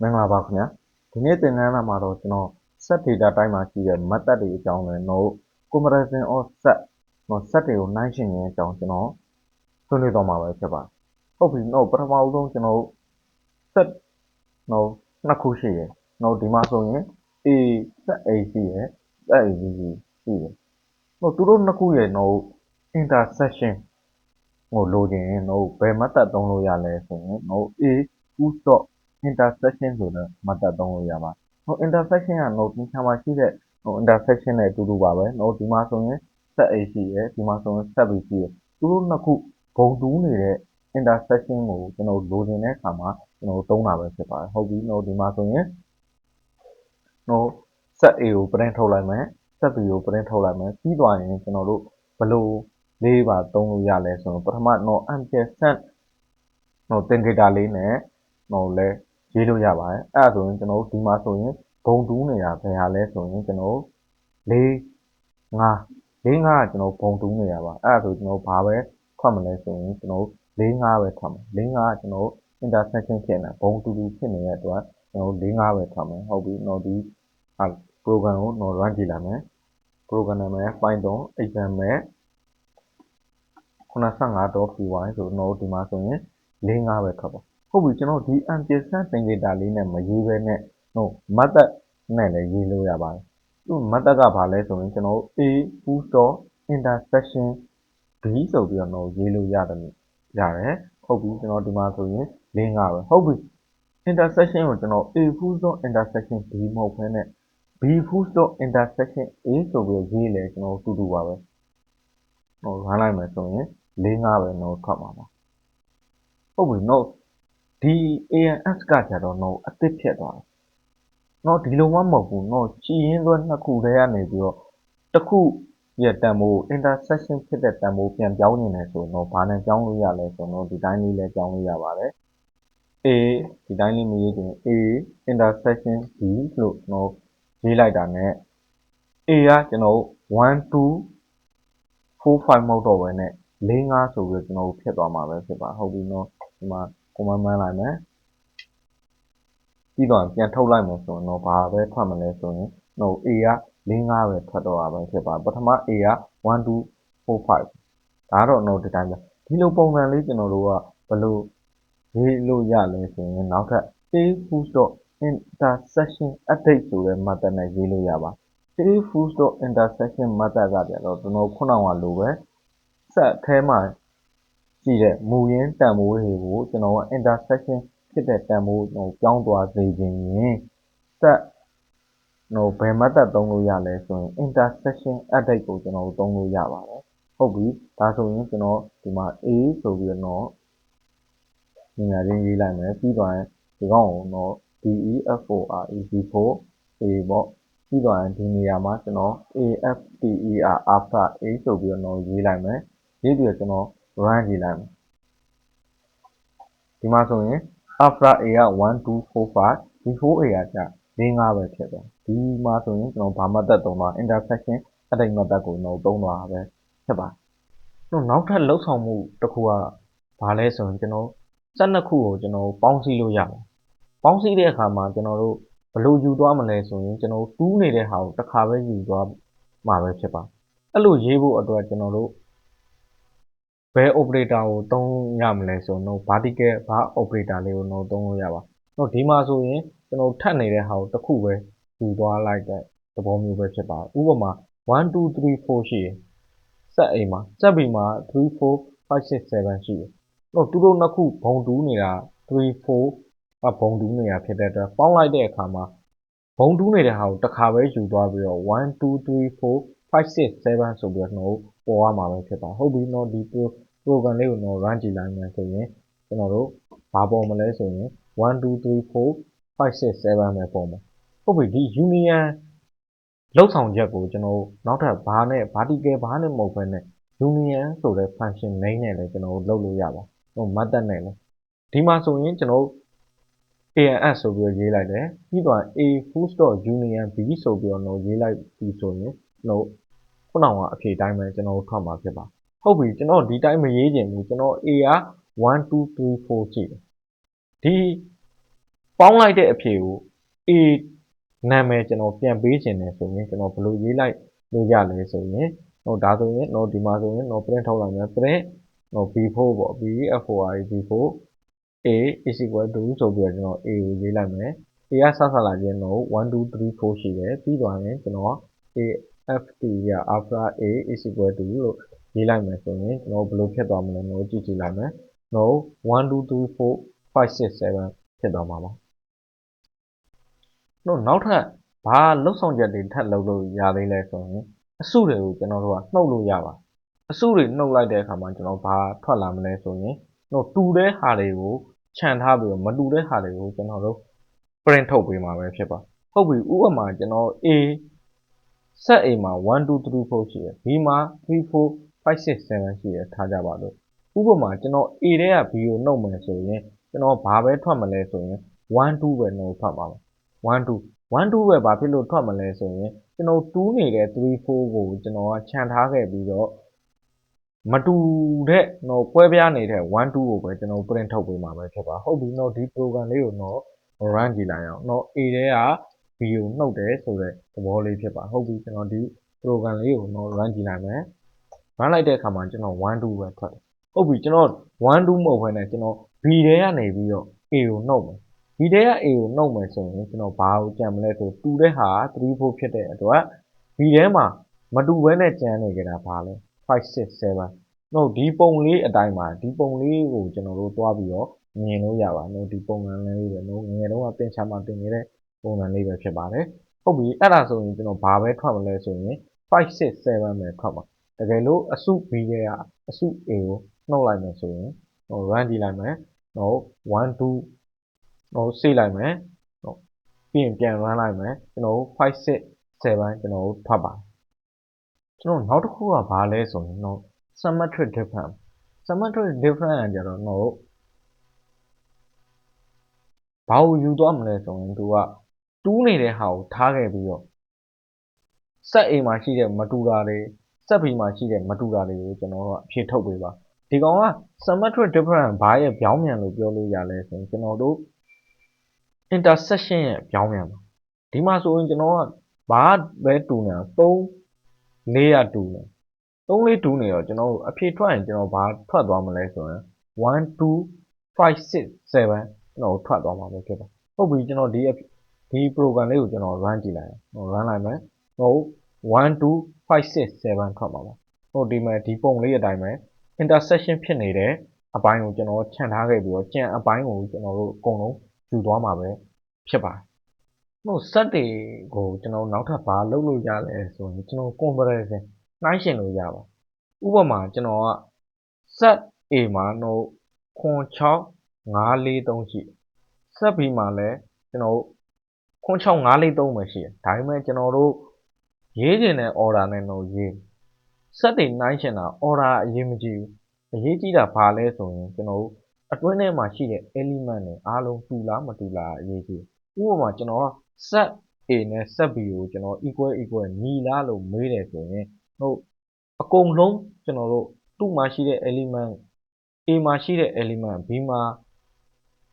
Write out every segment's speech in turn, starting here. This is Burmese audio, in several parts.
မင်္ဂလာပါခင်ဗျာဒီနေ့သင်ခန်းစာမှာတော့ကျွန်တော် set data type မှာရှိတဲ့ method တွေအကြောင်းနဲ့တော့ comparison of set တော့ set တွေကိုနှိုင်းယှဉ်ခြင်းအကြောင်းကျွန်တော်ဆွေးနွေးသွားမှာပဲဖြစ်ပါတယ်ဟုတ်ပြီတော့ပထမဦးဆုံးကျွန်တော် set တော့နှစ်ခုရှိရယ်တော့ဒီမှာဆိုရင် A set A ရှိရယ် set A B ရှိရယ်တော့သူတို့နှစ်ခုရဲ့တော့ intersection ဟိုလိုချင်ရင်တော့ဘယ် method သုံးလို့ရလဲဆိုရင်တော့ A push dot intersection ဆိုတဲ့ method သုံးလို့ရပါတယ်။ဟို intersection က node ဒီခြားမှာရှိတဲ့ဟို intersection နဲ့အတူတူပါပဲ။ node ဒီမှာဆိုရင် set A ရှိရယ်ဒီမှာဆိုရင် set B ရှိရယ်သူတို့နှစ်ခုဂုံတူးနေတဲ့ intersection ကိုကျွန်တော်လိုချင်တဲ့အခါမှာကျွန်တော်သုံးတာပဲဖြစ်ပါတယ်။ဟုတ်ပြီ node ဒီမှာဆိုရင် node set A ကို print ထုတ်လိုက်မယ် set B ကို print ထုတ်လိုက်မယ်ပြီးသွားရင်ကျွန်တော်တို့ဘယ်လိုလေးပါသုံးလို့ရလဲဆိုတော့ပထမ node ampersand node သင်္ကေတလေးနဲ့ node လဲ ရေးလို့ရပါတယ်အဲ့ဒါဆိုရင်ကျွန်တော်တို့ဒီမှာဆိုရင်ဂုံတူးနေတာဘယ်ဟာလဲဆိုရင်ကျွန်တော်တို့၄၅၄၅ကကျွန်တော်ဘုံတူးနေတာပါအဲ့ဒါဆိုကျွန်တော်ဘာပဲထွက်မလဲဆိုရင်ကျွန်တော်၄၅ပဲထွက်မယ်၄၅ကကျွန်တော် intersection ဖြစ်နေဘုံတူတူဖြစ်နေတဲ့အတွက်ကျွန်တော်၄၅ပဲထွက်မယ်ဟုတ်ပြီတော့ဒီ program ကိုတော့ run ကြည့်လိုက်မယ် program နာမည် python example 95.py ဆိုတော့ဒီမှာဆိုရင်၄၅ပဲထွက်ပါ ဟုတ်ပြီကျွန်တော်ဒီ ampersand သင်္ကေတလေးနဲ့မရေးဘဲနဲ့ဟို method နဲ့လည်းရေးလို့ရပါတယ်သူ method ကဘာလဲဆိုရင်ကျွန်တော် a full stop intersection b ဆိုပြီးတော့ရေးလို့ရတယ်ရတယ်ဟုတ်ပြီကျွန်တော်ဒီမှာဆိုရင်၄၅ပဲဟုတ်ပြီ intersection ကိုကျွန်တော် a full stop intersection b မဟုတ်ဘဲနဲ့ b full stop intersection a ဆိုပြီးရေးလဲကျွန်တော်တူတူပါပဲဟို run လိုက်မယ်ဆိုရင်၄၅ပဲတော့ထွက်မှာပါဟုတ်ပြီ note ဒီ ANS ကကြတော့ note အသစ်ဖြစ်သွားတယ် note ဒီလိုမှမဟုတ်ဘူး note ချီရင်းသွဲနှစ်ခုတည်းကနေပြီးတော့တစ်ခုရဲ့တန်ဖိုး intersection ဖြစ်တဲ့တန်ဖိုးပြန်ပြောင်းနေတယ်ဆိုတော့ဘာနဲ့ပြောင်းလို့ရလဲဆိုတော့ဒီတိုင်းလေးလည်းပြောင်းလို့ရပါတယ် A ဒီတိုင်းလေးမရေးချင် A intersection B လို့ကျွန်တော်ရေးလိုက်တာနဲ့ A ကကျွန်တော်1 2 4 5မဟုတ်တော့ဘဲနဲ့၄၅ဆိုပြီးကျွန်တော်ဖြစ်သွားမှာပဲဖြစ်ပါဟုတ်ပြီနော်ဒီမှာ command မှန်းလိုက်မယ်ပြီးတော့ပြန်ထုတ်လိုက်မယ်ဆိုရင်တော့ဘာပဲထွက်မလဲဆိုရင်ဟို A က၄၅ပဲထွက်တော့တာပဲဖြစ်ပါပထမ A က1 2 4 5ဒါတော့ no ဒီတိုင်းပဲဒီလိုပုံစံလေးကျွန်တော်တို့ကဘယ်လိုရေးလို့ရလဲဆိုရင်နောက်ထပ် a full stop intersection update ဆိုတဲ့ method နဲ့ရေးလို့ရပါ a full stop intersection method ကကြတော့ကျွန်တော်ခုနကလိုပဲဆက်အထဲမှာ ရှိတဲ့ မူရင်းတန်ဖိုးတွေကို ကျွန်တော်က intersection ဖြစ်တဲ့တန်ဖိုးဟို ပြောင်းသွားစေခြင်းရင်ဆက်ဟိုဘယ် method သုံးလို့ရလဲဆိုရင် intersection update ကိုကျွန်တော်သုံးလို့ရပါတယ်ဟုတ်ပြီဒါဆိုရင်ကျွန်တော်ဒီမှာ a ဆိုပြီးတော့ညီညာချင်းရေးလိုက်မယ်ပြီးတော့ဒီကောင်ကိုတော့ DEFOR EC4 A ပေါ့ပြီးတော့ဒီနေရာမှာကျွန်တော် AFTER after A ဆိုပြီးတော့ရေးလိုက်မယ်ရေးပြီးတော့ကျွန်တော် run ကြည့်လိုက်မယ်ဒီမှာဆိုရင် after a က1 2 4 5 before a ကကြာ၄၅ပဲဖြစ်သွားဒီမှာဆိုရင်ကျွန်တော်ဘာ method သုံးသွား intersection edit method ကိုကျွန်တော်သုံးသွားတာပဲဖြစ်ပါနောက်ထပ်လောက်ဆောင်မှုတစ်ခုကဘာလဲဆိုရင်ကျွန်တော်စက်နှစ်ခုကိုကျွန်တော်ပေါင်းစည်းလို့ရတယ်ပေါင်းစည်းတဲ့အခါမှာကျွန်တော်တို့ဘယ်လိုယူသွားမလဲဆိုရင်ကျွန်တော်တူးနေတဲ့ဟာကိုတစ်ခါပဲယူသွားမှာပဲဖြစ်ပါအဲ့လိုရေးဖို့အတွက်ကျွန်တော်တို့ ဘယ် operator ကိုသုံးရမလဲဆိုတော့ vertical ဘာ operator လေးကိုတော့သုံးလို့ရပါတော့ဒီမှာဆိုရင်ကျွန်တော်ထပ်နေတဲ့ဟာကိုတစ်ခုပဲယူသွားလိုက်တဲ့သဘောမျိုးပဲဖြစ်ပါတယ်ဥပမာ1 2 3 4ရှိရယ် set A မှာ set B မှာ3 4 5 6 7ရှိတယ်တော့သူတို့နှစ်ခုဘုံတူးနေတာ3 4ကဘုံတူးနေတာဖြစ်တဲ့အတွက်ပေါင်းလိုက်တဲ့အခါမှာဘုံတူးနေတဲ့ဟာကိုတစ်ခါပဲယူသွားပြီးတော့1 2 3 4 5 6 7ဆိုပြီးတော့ပေါ်ရမှာပဲဖြစ်ပါဟုတ်ပြီနော်ဒီ program လေးကိုတော့ run ကြည့်လိုက်မယ်ဆိုရင်ကျွန်တော်တို့ဘာပေါ်မလဲဆိုရင်1 2 3 4 5 6 7ပဲပေါ်မှာဟုတ်ပြီဒီ union လောက်ဆောင်ချက်ကိုကျွန်တော်နောက်ထပ်ဘာနဲ့ vertical ဘာနဲ့မဟုတ်ဘဲနဲ့ union ဆိုတဲ့ function name နဲ့လည်းကျွန်တော်လုပ်လို့ရပါဟို method နဲ့လည်းဒီမှာဆိုရင်ကျွန်တော် ANS ဆိုပြီးရေးလိုက်တယ်ပြီးတော့ A full stop union B ဆိုပြီးတော့ရေးလိုက်ပြီဆိုရင်ကျွန်တော်ခုနကအဖြေတိုင်းပဲကျွန်တော်ထွက်မှာဖြစ်ပါ ဟုတ်ပြီကျွန်တော်ဒီတိုင်းမရေးချင်ဘူးကျွန်တော် A က1 2 3 4ရှိတယ်ဒီပေါင်းလိုက်တဲ့အဖြေကို A နာမည်ကျွန်တော်ပြန်ပေးခြင်းတယ်ဆိုရင်ကျွန်တော်ဘယ်လိုရေးလိုက်လို့ရလဲဆိုရင်ဟိုဒါဆိုရင်တော့ဒီမှာဆိုရင်တော့ print ထုတ်လိုက်မယ် print ဟို b4 ပေါ့ b4 b4 a is equal to ဆိုပြီးတော့ကျွန်တော် a ကိုရေးလိုက်မယ် a ကဆက်ဆက်လာခြင်းတော့1 2 3 4ရှိတယ်ပြီးသွားရင်ကျွန်တော် a f t ရ after a is equal to လို့ ရေးလိုက်မယ်ဆိုရင်ကျွန်တော်ဘယ်လိုဖြစ်သွားမလဲတော့ကြည့်ကြည့်လိုက်မယ် no 1 2 3 4 5 6 7ဖြစ်သွားမှာပါတော့နောက်ထပ်ဘာလှုပ်ဆောင်ချက်တွေထပ်လုပ်လို့ရသေးလဲဆိုရင်အစုတွေကိုကျွန်တော်တို့ကနှုတ်လို့ရပါအစုတွေနှုတ်လိုက်တဲ့အခါမှာကျွန်တော်ဘာထွက်လာမလဲဆိုရင်တော့တူတဲ့ဟာတွေကိုခြံထားပြီးတော့မတူတဲ့ဟာတွေကိုကျွန်တော်တို့ print ထုတ်ပေးမှာပဲဖြစ်ပါဟုတ်ပြီဥပမာကျွန်တော် A set A မှာ1 2 3 4ရှိတယ် B မှာ3 4 5 6 7ရှိတယ်ထားကြပါလို့ဥပမာကျွန်တော် A ထဲက B ကိုနှုတ်မယ်ဆိုရင်ကျွန်တော်ဘာပဲထွက်မလဲဆိုရင်1 2ပဲနှုတ်ထွက်ပါမယ်1 2 1 2ပဲဘာဖြစ်လို့ထွက်မလဲဆိုရင်ကျွန်တော်2နေတဲ့3 4ကိုကျွန်တော်ကခြံထားခဲ့ပြီးတော့မတူတဲ့တော့ကွဲပြားနေတဲ့1 2ကိုပဲကျွန်တော် print ထုတ်ပေးမှာပဲဖြစ်ပါဟုတ်ပြီတော့ဒီ program လေးကိုတော့ run ကြည့်လိုက်အောင်တော့ A ထဲက B ကိုနှုတ်တယ်ဆိုတဲ့သဘောလေးဖြစ်ပါဟုတ်ပြီကျွန်တော်ဒီ program လေးကိုတော့ run ကြည့်လိုက်မယ် run လိုက်တဲ့အခါမှာကျွန်တော်1 2ပဲထွက်တယ်ဟုတ်ပြီကျွန်တော်1 2မဟုတ်ဘဲနဲ့ကျွန်တော် B ထဲကနေပြီးတော့ A ကိုနှုတ်မယ် B ထဲက A ကိုနှုတ်မယ်ဆိုရင်ကျွန်တော်ဘာကိုကြံမလဲဆိုတူတဲ့ဟာ3 4ဖြစ်တဲ့အတွက် B ထဲမှာမတူဘဲနဲ့ကြံနေကြတာဘာလဲ5 6 7တော့ဒီပုံလေးအတိုင်းမှာဒီပုံလေးကိုကျွန်တော်တို့တွားပြီးတော့မြင်လို့ရပါတော့ဒီပုံစံလေးပဲနော်ငယ်တော့ကပင်ချမှာတင်နေတဲ့ပုံစံလေးပဲဖြစ်ပါတယ်ဟုတ်ပြီအဲ့ဒါဆိုရင်ကျွန်တော်ဘာပဲထွက်မလဲဆိုရင်5 6 7ပဲထွက်မှာ တကယ်လို့အစု B ရဲ့ကအစု A ကိုနှုတ်လိုက်မယ်ဆိုရင်ဟို run ကြည့်လိုက်မယ်ဟို1 2ဟိုစေးလိုက်မယ်ဟိုပြီးရင်ပြန် run လိုက်မယ်ကျွန်တော်5 6 7ကျွန်တော်ထွက်ပါကျွန်တော်နောက်တစ်ခုကဘာလဲဆိုရင်တော့ symmetric difference symmetric difference ကကြတော့တော့ဘာကိုယူသွားမလဲဆိုရင်သူကတူးနေတဲ့ဟာကိုထားခဲ့ပြီးတော့ set A မှာရှိတဲ့မတူတာတွေ set B မှာရှိတဲ့မတူတာတွေကိုကျွန်တော်တို့အဖြေထုတ်ပေးပါဒီကောင်က symmetric difference ဘာရဲ့ပြောင်းပြန်လို့ပြောလို့ရလဲဆိုရင်ကျွန်တော်တို့ intersection ရဲ့ပြောင်းပြန်ပါဒီမှာဆိုရင်ကျွန်တော်ကဘာပဲတူနေတာ3 4ရတူနေ3လေးတူနေတော့ကျွန်တော်အဖြေထွက်ရင်ကျွန်တော်ဘာထွက်သွားမလဲဆိုရင်1 2 5 6 7ကျွန်တော်ထွက်သွားမှာပဲဖြစ်ပါဟုတ်ပြီကျွန်တော်ဒီဒီ program လေးကိုကျွန်တော် run ကြည့်လိုက်အောင် run လိုက်မယ်ဟုတ်1 2 5 6 7ထွက်မှာပါဟုတ်ဒီမှာဒီပုံလေးအတိုင်းပဲ intersection ဖြစ်နေတဲ့အပိုင်းကိုကျွန်တော်ခြံထားခဲ့ပြီးတော့ကြံအပိုင်းကိုကျွန်တော်တို့အကုန်လုံးယူသွားမှာပဲဖြစ်ပါတယ်ဟို set တွေကိုကျွန်တော်နောက်ထပ်ဘာလုပ်လို့ရလဲဆိုရင်ကျွန်တော် comparison နှိုင်းယှဉ်လို့ရပါဥပမာကျွန်တော်က set A မှာတော့ခွန်6 543ရှိ set B မှာလည်းကျွန်တော်ခွန်6 543ပဲရှိတယ်ဒါပေမဲ့ကျွန်တော်တို့ ရေးကျင်တဲ့ order နဲ့တော့ရေး set တွေနှိုင်းယှဉ်တာ order အရေးမကြီးဘူးအရေးကြီးတာဘာလဲဆိုရင်ကျွန်တော်တို့အတွင်းထဲမှာရှိတဲ့ element တွေအားလုံးတူလားမတူလားအရေးကြီးဥပမာကျွန်တော်က set A နဲ့ set B ကိုကျွန်တော် equal equal ညီလားလို့မေးတယ်ဆိုရင်ဟုတ်အကုန်လုံးကျွန်တော်တို့သူ့မှာရှိတဲ့ element A မှာရှိတဲ့ element B မှာ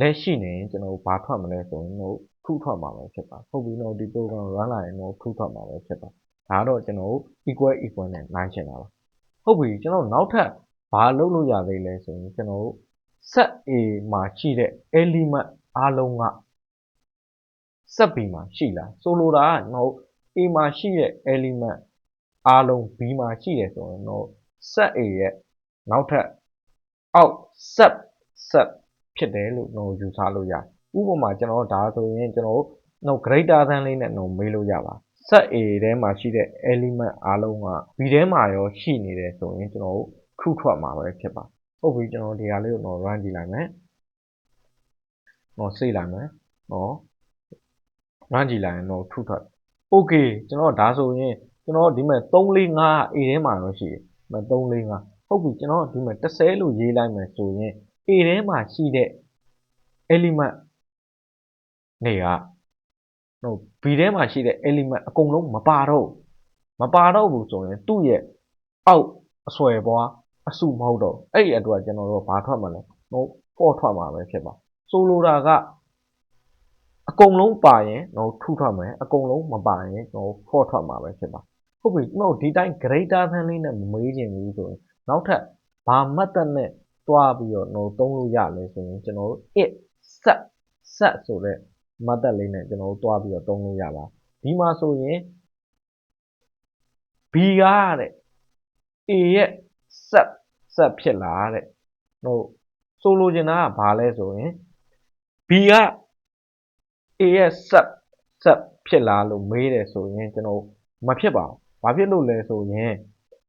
လည်းရှိနေရင်ကျွန်တော်တို့ဘာထွက်မလဲဆိုရင်တို့ true ထွက်မှာပဲဖြစ်ပါဟုတ်ပြီတော့ဒီ program run လာရင်တော့ true ထွက်မှာပဲဖြစ်ပါ ဒါတော့ကျွန်တော်တို့ equal equal နဲ့နှိုင်းချင်တာပါဟုတ်ပြီကျွန်တော်နောက်ထပ်ဘာလုပ်လို့ရသေးလဲဆိုရင်ကျွန်တော်တို့ set A မှာရှိတဲ့ element အားလုံးက set B မှာရှိလားဆိုလိုတာကကျွန်တော်တို့ A မှာရှိတဲ့ element အားလုံး B မှာရှိတယ်ဆိုရင်တော့ set A ရဲ့နောက်ထပ်အောက် set set ဖြစ်တယ်လို့ကျွန်တော်ယူဆလို့ရတယ်ဥပမာကျွန်တော်ဒါဆိုရင်ကျွန်တော်တို့ greater than လေးနဲ့တော့မေးလို့ရပါ set A ထဲမှာရှိတဲ့ element အားလုံးက B ထဲမှာရောရှိနေတယ်ဆိုရင်ကျွန်တော်တို့ true ထွက်မှာပဲဖြစ်ပါဟုတ်ပြီကျွန်တော်ဒီဟာလေးကိုတော့ run ကြည့်လိုက်မယ်တော့စေးလိုက်မယ်တော့ run ကြည့်လိုက်ရင်တော့ true ထွက် okay ကျွန်တော်ဒါဆိုရင်ကျွန်တော်ဒီမဲ့345 A ထဲမှာရောရှိတယ်မ345ဟုတ်ပြီကျွန်တော်ဒီမဲ့30လို့ရေးလိုက်မယ်ဆိုရင် A ထဲမှာရှိတဲ့ element တွေက ဟို B ထဲမှာရှိတဲ့ element အကုန်လုံးမပါတော့မပါတော့ဘူးဆိုရင်သူ့ရဲ့အောက်အဆွဲပွားအစုမဟုတ်တော့အဲ့ဒီအတွက်ကျွန်တော်တို့ဘာထွက်မှာလဲဟို4ထွက်မှာပဲဖြစ်ပါဆိုလိုတာကကုန်လုံးပါရင်ကျွန်တော်ထူထွက်မယ်အကုန်လုံးမပါရင်ကျွန်တော်ဖော့ထွက်မှာပဲဖြစ်ပါဟုတ်ပြီကျွန်တော်ဒီတိုင်း greater than လေးနဲ့မမေးချင်ဘူးဆိုရင်နောက်ထပ်ဘာမှတ်သက်နဲ့တွားပြီးတော့ကျွန်တော်သုံးလို့ရလဲဆိုရင်ကျွန်တော်တို့ it set set ဆိုတဲ့ မှတ်သက်လေးနဲ့ကျွန်တော်တို့တွားပြီးတော့သုံးလို့ရပါဒီမှာဆိုရင် B ကတဲ့ A ရဲ့ set set ဖြစ်လာတဲ့ဟိုဆိုလိုချင်တာကဘာလဲဆိုရင် B က A ရဲ့ set set ဖြစ်လာလို့မေးတယ်ဆိုရင်ကျွန်တော်မဖြစ်ပါဘူး။ဘာဖြစ်လို့လဲဆိုရင်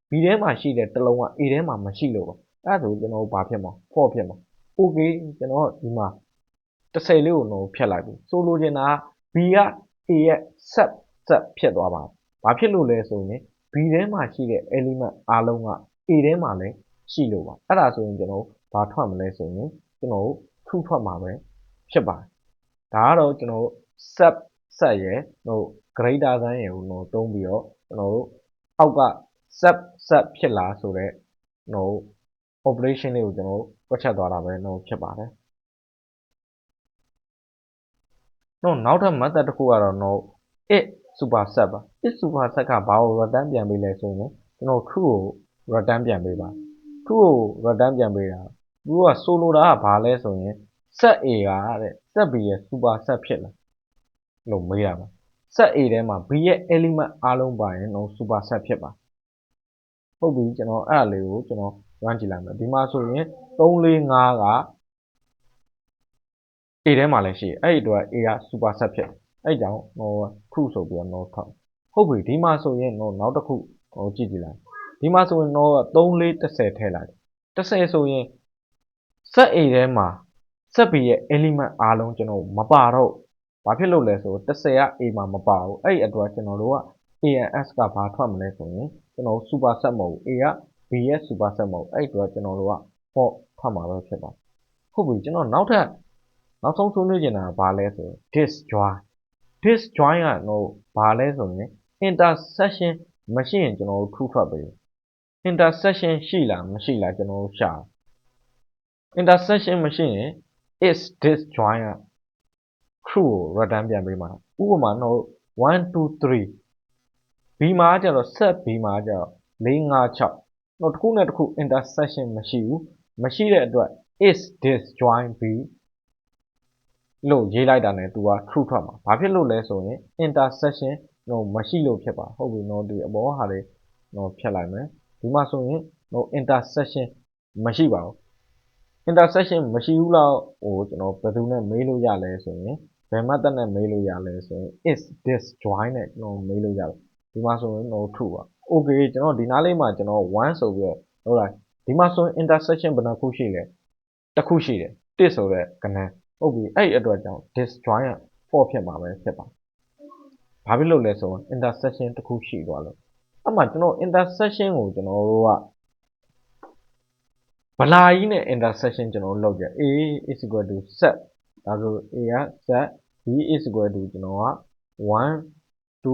B ထဲမှာရှိတဲ့တစ်လုံးက A ထဲမှာမရှိလို့ပါ။အဲ့ဒါဆိုကျွန်တော်ဘာဖြစ်မှာ။ false ဖြစ်မှာ။ Okay ကျွန်တော်ဒီမှာ 30လေးကိုတော့ဖြတ်လိုက်ပြီ။ဆိုလိုချင်တာက B က A ရဲ့ set set ဖြစ်သွားပါ။ဘာဖြစ်လို့လဲဆိုရင် B ထဲမှာရှိတဲ့ element အားလုံးက A ထဲမှာလည်းရှိလို့ပါအဲ့ဒါဆိုရင်ကျွန်တော်ဘာထွက်မလဲဆိုရင်ကျွန်တော် true ထွက်မှာပဲဖြစ်ပါတယ်ဒါကတော့ကျွန်တော် set set ရယ်ဟို greater than ရယ်ကိုတော့တုံးပြီးတော့ကျွန်တော်တို့အောက်က set set ဖြစ်လာဆိုတော့ဟို operation လေးကိုကျွန်တော်တွက်ချက်သွားတာပဲတော့ဖြစ်ပါတယ် တော့နောက်ထပ် method တစ်ခုကတော့တော့ it superset ပါ it superset ကဘာကို return ပြန်ပေးလဲဆိုရင်ကျွန်တော် true ကို return ပြန်ပေးပါ true ကို return ပြန်ပေးတာသူကဆိုလိုတာကဘာလဲဆိုရင် set A ကတဲ့ set B ရဲ့ superset ဖြစ်လာလို့မေးရမှာ set A ထဲမှာ B ရဲ့ element အားလုံးပါရင်တော့ superset ဖြစ်ပါဟုတ်ပြီကျွန်တော်အဲ့ဒါလေးကိုကျွန်တော် run ကြည့်လိုက်မယ်ဒီမှာဆိုရင်3 4 5က A ထဲမှာလည်းရှိတယ်အဲ့ဒီအတွက် A က superset ဖြစ်တယ်အဲ့ကြောင့်ဟို true ဆိုပြီးတော့ no ထောက်ဟုတ်ပြီဒီမှာဆိုရင်တော့နောက်တစ်ခုဟိုကြည့်ကြည့်လိုက်ဒီမှာဆိုရင်တော့3 4 10ထည့်လိုက်10ဆိုရင် set A ထဲမှာ set B ရဲ့ element အားလုံးကျွန်တော်မပါတော့ဘာဖြစ်လို့လဲဆိုတော့10က A မှာမပါဘူးအဲ့ဒီအတွက်ကျွန်တော်တို့က A and S ကဘာထွက်မလဲဆိုရင်ကျွန်တော် super set မဟုတ်ဘူး A က B ရဲ့ super set မဟုတ်အဲ့ဒီအတွက်ကျွန်တော်တို့က for ထွက်မှာပဲဖြစ်ပါဟုတ်ပြီကျွန်တော်နောက်ထပ် နောက်ဆုံးဆွေးနွေးချင်တာကဘာလဲဆိုရင် disjoin disjoin ကတော့ဘာလဲဆိုရင် intersection မရှိရင်ကျွန်တော်တို့ထူထွက်ပေး intersection ရှိလားမရှိလားကျွန်တော်တို့ရှာ intersection မရှိရင် is disjoin က true ကို return ပြန်ပေးမှာဥပမာတော့1 2 3 B မှာကျတော့ set B မှာကျတော့4 5 6တော့တစ်ခုနဲ့တစ်ခု intersection မရှိဘူးမရှိတဲ့အတွက် is disjoin B လို့ရေးလိုက်တာနဲ့ तू က true ထွက်မှာဘာဖြစ်လို့လဲဆိုရင် intersection တော့မရှိလို့ဖြစ်ပါဟုတ်ပြီနော်ဒီအပေါ်ဟာလေးတော့ဖြတ်လိုက်မယ်ဒီမှာဆိုရင်တော့ intersection မရှိပါဘူး intersection မရှိဘူးလောက်ဟိုကျွန်တော်ဘယ်သူနဲ့မေးလို့ရလဲဆိုရင်ဘယ် method နဲ့မေးလို့ရလဲဆိုရင် is this join နဲ့ကျွန်တော်မေးလို့ရတယ်ဒီမှာဆိုရင်တော့ true ပါ okay ကျွန်တော်ဒီနားလေးမှာကျွန်တော်1ဆိုပြီးတော့ဟုတ်လားဒီမှာဆိုရင် intersection ဘယ်နှခုရှိလဲတစ်ခုရှိတယ်1ဆိုတဲ့ကဏ္ဍ ဟုတ်ပြီအဲ့ဒီအတွက်ကြောင့် this join က4ဖြစ်မှာပဲဖြစ်ပါဘာဖြစ်လို့လဲဆိုရင် intersection တစ်ခုရှိသွားလို့အဲ့မှာကျွန်တော် intersection ကိုကျွန်တော်တို့ကဗလာကြီးနဲ့ intersection ကျွန်တော်တို့လုပ်ကြ a is equal to set ဒါဆို a က set b is equal to ကျွန်တော်က1 2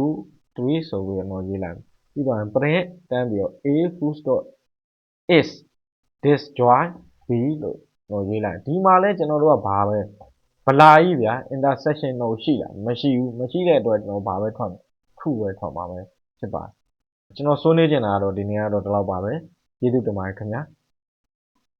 3ဆိုပြီးတော့ရေးလိုက်ပြီးတော့ print တန်းပြီးတော့ a full stop is disjoin b လို့ တော့ရေးလိုက်ဒီမှာလဲကျွန်တော်တို့ကဘာပဲဗလာကြီးဗျာ intersection တော့ရှိလားမရှိဘူးမရှိတဲ့အတွက်ကျွန်တော်ဘာပဲထွက်ခုပဲထွက်ပါပဲဖြစ်ပါတယ်ကျွန်တော်ဆွေးနွေးချင်တာကတော့ဒီနေ့ကတော့ဒီလောက်ပါပဲကျေးဇူးတင်ပါတယ်ခင်ဗျာ